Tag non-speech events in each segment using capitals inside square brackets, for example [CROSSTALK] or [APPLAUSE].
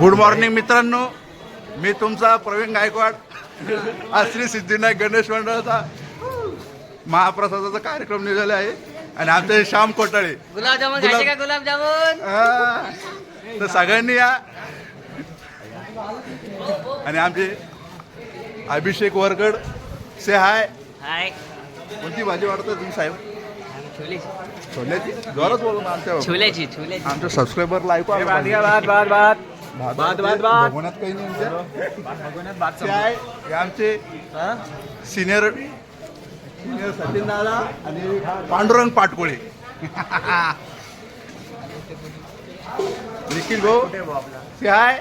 Good morning मित्रांनो. मी तुमचा प्रवीण गायकवाड. आज श्री सिद्धिविनायक गणेश मंडळाचा महाप्रसादाचा कार्यक्रम निघाला आहे. आणि आमचे श्याम कोटाळे. गुलाबजामुन गुलाब- खायचे का गुलाबजामुन? तर सगळ्यांनी या. आणि आमचे अभिषेक वरकड से हाय हाय कोणती भाजी वाटतं तुम्ही साहेब? छोले छोल्याची जोरात बोलू ना आमच्या छोल्याची छोल्याची आमच्या सबस्क्रायबरला ऐकू आलं पाहिजे. भात भात, भात. भगवनात काही नाही आमच्या. ते आहे हे आमचे सिनियर सिनियर सचिन दादा आणि पांडुरंग पाटकोळे निखिल भाऊ. ते आहे.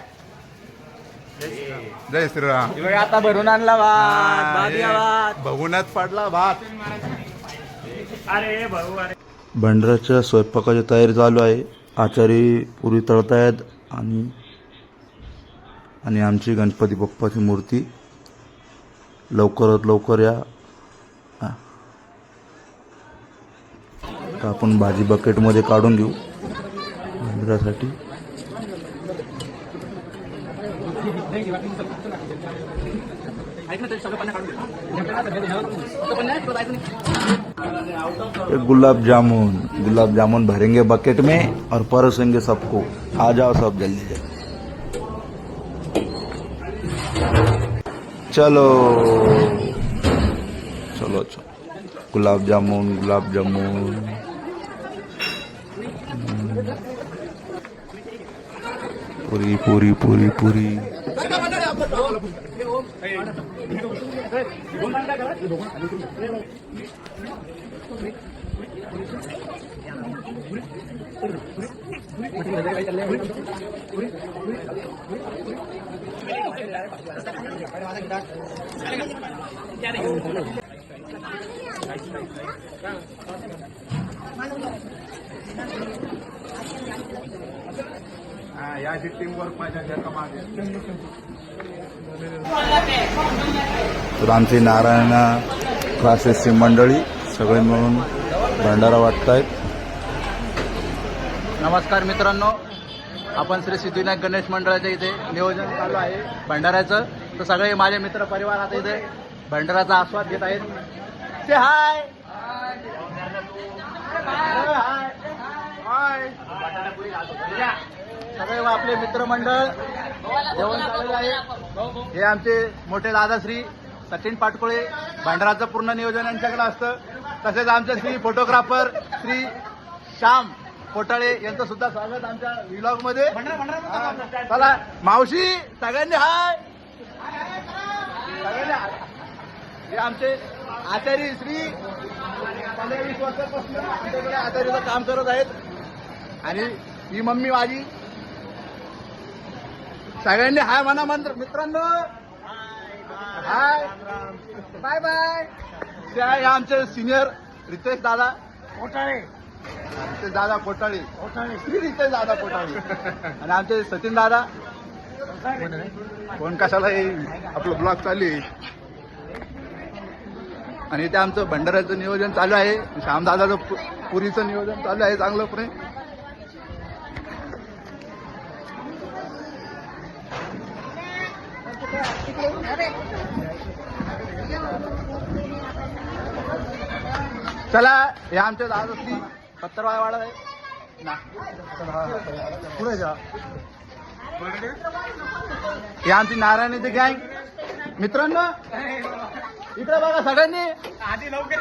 जय श्रीराम. हे बघा आता भरून आणला भात. भात या भात. भगवनात पाडला भात. अरे भाऊ अरे. भंडाऱ्याच्या स्वयंपाकाची तयारी चालू आहे. आचारी पुरी तळतायत आणि आणि आमची गणपती बाप्पाची मूर्ती लवकरात लवकर या. आपण भाजी बकेटमध्ये काढून घेऊ. मंदिरासाठी. गुलाबजामुन गुलाब जामुन. गुलाब जामुन भरेंगे बकेट में और परोसेंगे सबको. आ जाओ सब जल्दी जल्दी. चलो चलो चलो गुलाब जामुन गुलाब जामुन हम्म। पूरी पूरी पूरी पूरी हा, या टीम वर्क माझ्या तर आमची नारायणा क्लासेसची मंडळी सगळे मिळून भंडारा वाटतायत. नमस्कार मित्रांनो. आपण श्री सिद्धिविनायक गणेश मंडळाच्या इथे नियोजन चालू आहे भंडाऱ्याचं. तर सगळे माझे मित्र परिवार आता इथे भंडाराचा आस्वाद घेत आहेत. ते हाय हाय हाय सगळे आपले मित्रमंडळ जेवण चालू आहे. हे आमचे मोठे दादाश्री सचिन पाटकोळे. भंडाराचं पूर्ण नियोजन यांच्याकडे असतं. तसेच आमचे श्री फोटोग्राफर श्री श्याम. कोटाळे यांचं सुद्धा स्वागत आमच्या व्लॉगमध्ये. चला. मावशी सगळ्यांनी हाय. सगळ्यांनी हाय. हे आमचे आचार्य श्री पंधरा वीस वर्षापासून आमच्याकडे आचार्याचं काम करत आहेत. आणि ही मम्मी माझी. सगळ्यांनी हाय म्हणा मंत्र. मित्रांनो. हाय. Bye bye. ते आहे आमचे सिनियर रितेश दादा. कोटाळे. रितेश दादा कोटाळे श्री दादा कोटाळे [LAUGHS] आणि आमचे सचिन दादा? कोण कशाला आपलं ब्लॉग चालू आहे? आणि ते आमचं भंडाऱ्याचं नियोजन चालू आहे. श्यामदादाचं पुरीचं नियोजन चालू आहे चांगलं पुणे चला हे आमच्या दादाश्री पत्तरवाय वाडा आहे. ना. पुढे जा. हे आमची नारायणीची गँग. मित्रांनो इकडे बघा सगळ्यांनी. आधी लवकर.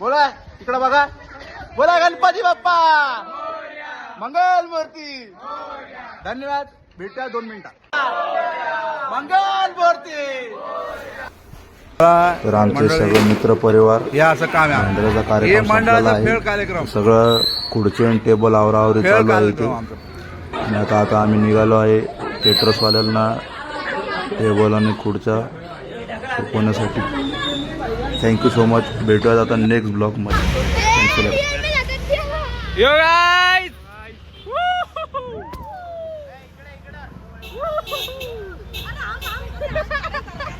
बोला इकडे बघा. बोला गणपती बाप्पा. मंगल मूर्ती. धन्यवाद. भेटूया दोन मिनिटात मंगल मूर्ती. तर आमचे सगळे मित्र परिवार या असं काम आहे. कार्यक्रम मंडळाचा आहे. कार्यक्रम. सगळं खुर्ची आणि टेबल आवरावरी चालू आहे कार्यक्रम इथे आणि आता आता आम्ही निघालो आहे टेट्रसवाल्यांना टेबल आणि खुर्च्या शिकवण्यासाठी थँक्यू सो मच भेटूयात आता नेक्स्ट ब्लॉगमध्ये थँक्यू